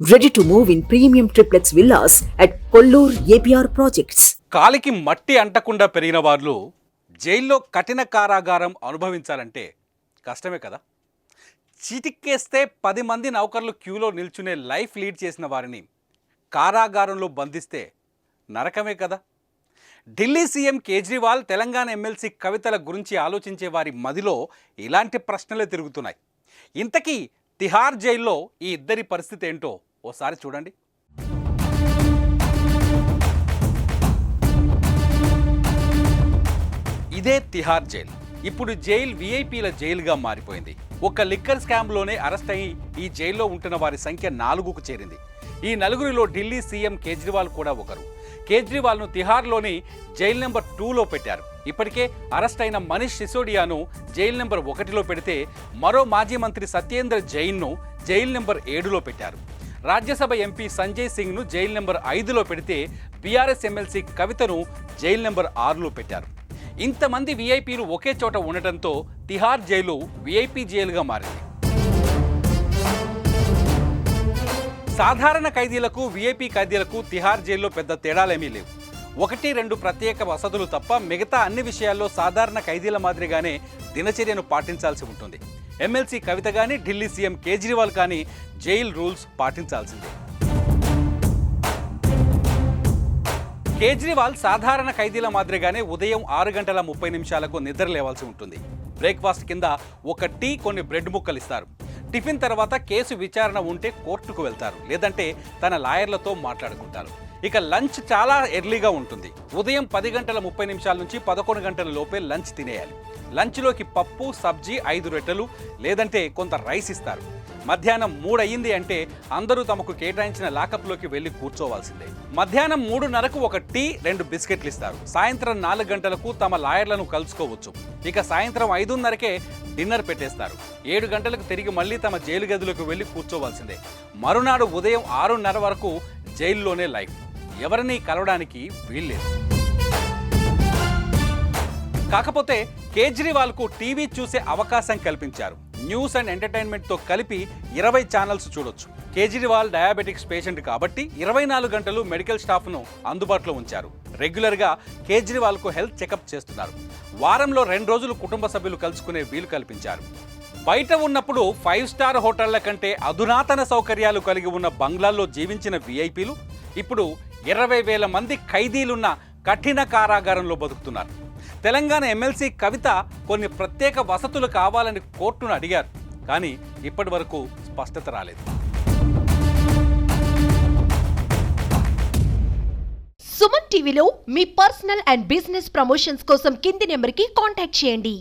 Ready to move in premium triplex villas at Kollur APR projects కాలికి మట్టి అంటకుండా పెరిగిన వాళ్ళు జైల్లో కఠిన కారాగారం అనుభవించాలంటే కష్టమే కదా. చిటిక్కేస్తే పది మంది నౌకర్లు క్యూలో నిల్చునే లైఫ్ లీడ్ చేసిన వారిని కారాగారంలో బంధిస్తే నరకమే కదా. ఢిల్లీ సీఎం కేజ్రీవాల్ తెలంగాణ ఎమ్మెల్సీ కవితల గురించి ఆలోచించే వారి మదిలో ఇలాంటి ప్రశ్నలే తిరుగుతున్నాయి. ఇంతకీ తిహార్ జైల్లో ఈ ఇద్దరి పరిస్థితి ఏంటో ఓసారి చూడండి. ఇదే తిహార్ జైల్. ఇప్పుడు జైలు విఐపీల జైలుగా మారిపోయింది. ఒక లిక్కర్ స్కామ్లోనే అరెస్ట్ అయి ఈ జైల్లో ఉంటున్న వారి సంఖ్య నాలుగుకు చేరింది. ఈ నలుగురిలో ఢిల్లీ సీఎం కేజ్రీవాల్ కూడా ఒకరు. కేజ్రీవాల్ను తిహార్లోని జైలు నెంబర్ టూలో పెట్టారు. ఇప్పటికే అరెస్ట్ అయిన మనీష్ సిసోడియాను జైలు నెంబర్ ఒకటిలో పెడితే మరో మాజీ మంత్రి సత్యేంద్ర జైన్ను జైలు నెంబర్ ఏడులో పెట్టారు. రాజ్యసభ ఎంపీ సంజయ్ సింగ్ను జైలు నెంబర్ ఐదులో పెడితే బీఆర్ఎస్ ఎమ్మెల్సీ కవితను జైలు నెంబర్ ఆరులో పెట్టారు. ఇంతమంది వీఐపీలు ఒకే చోట ఉండటంతో తిహార్ జైలు వీఐపీ జైలుగా మారింది. సాధారణ ఖైదీలకు వీఐపీ ఖైదీలకు తిహార్ జైల్లో పెద్ద తేడాలేమీ లేవు. ఒకటి రెండు ప్రత్యేక వసతులు తప్ప మిగతా అన్ని విషయాల్లో సాధారణ ఖైదీల మాదిరిగానే దినచర్యను పాటించాల్సి ఉంటుంది. ఎమ్మెల్సీ కవిత కానీ ఢిల్లీ సీఎం కేజ్రీవాల్ కానీ జైల్ రూల్స్ పాటించాల్సిందే. కేజ్రీవాల్ సాధారణ ఖైదీల మాదిరిగానే ఉదయం ఆరు గంటల ముప్పై నిమిషాలకు నిద్ర లేవాల్సి ఉంటుంది. బ్రేక్ఫాస్ట్ కింద ఒక టీ కొన్ని బ్రెడ్ ముక్కలు ఇస్తారు టిఫిన్ తర్వాత కేసు విచారణ ఉంటే కోర్టుకు వెళ్తారు. లేదంటే తన లాయర్లతో మాట్లాడుకుంటారు. ఇక లంచ్ చాలా ఎర్లీగా ఉంటుంది. ఉదయం పది గంటల ముప్పై నిమిషాల నుంచి పదకొండు గంటల లోపే లంచ్ తినేయాలి. లంచ్లోకి పప్పు సబ్జీ ఐదు రొట్టెలు లేదంటే కొంత రైస్ ఇస్తారు. మధ్యాహ్నం మూడు అయ్యింది అంటే అందరూ తమకు కేటాయించిన లాకప్లోకి వెళ్ళి కూర్చోవాల్సిందే. మధ్యాహ్నం మూడున్నరకు ఒక టీ రెండు బిస్కెట్లు ఇస్తారు. సాయంత్రం నాలుగు గంటలకు తమ లాయర్లను కలుసుకోవచ్చు. ఇక సాయంత్రం ఐదున్నరకే డిన్నర్ పెట్టేస్తారు. ఏడు గంటలకు తిరిగి మళ్ళీ తమ జైలు గదిలోకి వెళ్ళి కూర్చోవాల్సిందే. మరునాడు ఉదయం ఆరున్నర వరకు జైల్లోనే లైఫ్. ఎవరిని కలవడానికి వీల్లేదు. కాకపోతే కేజ్రీవాల్కు టీవీ చూసే అవకాశం కల్పించారు. న్యూస్ అండ్ ఎంటర్టైన్మెంట్తో కలిపి ఇరవై ఛానల్స్ చూడొచ్చు. కేజ్రీవాల్ డయాబెటిక్స్ పేషెంట్ కాబట్టి ఇరవై నాలుగు గంటలు మెడికల్ స్టాఫ్ను అందుబాటులో ఉంచారు. రెగ్యులర్గా కేజ్రీవాల్కు హెల్త్ చెకప్ చేస్తున్నారు. వారంలో రెండు రోజులు కుటుంబ సభ్యులు కలుసుకునే వీలు కల్పించారు. బయట ఉన్నప్పుడు ఫైవ్ స్టార్ హోటళ్ళ కంటే అధునాతన సౌకర్యాలు కలిగి ఉన్న బంగ్లాల్లో జీవించిన విఐపీలు ఇప్పుడు ఇరవై వేల మంది ఖైదీలున్న కఠిన కారాగారంలో బతుకుతున్నారు. తెలంగాణ ఎమ్మెల్సీ కవిత కొన్ని ప్రత్యేక వసతులు కావాలని కోర్టును అడిగారు కానీ ఇప్పటి వరకు స్పష్టత రాలేదు. సుమన్ టీవీలో మీ పర్సనల్ అండ్ బిజినెస్ ప్రమోషన్స్ కోసం కింది నెంబర్కి కాంటాక్ట్ చేయండి.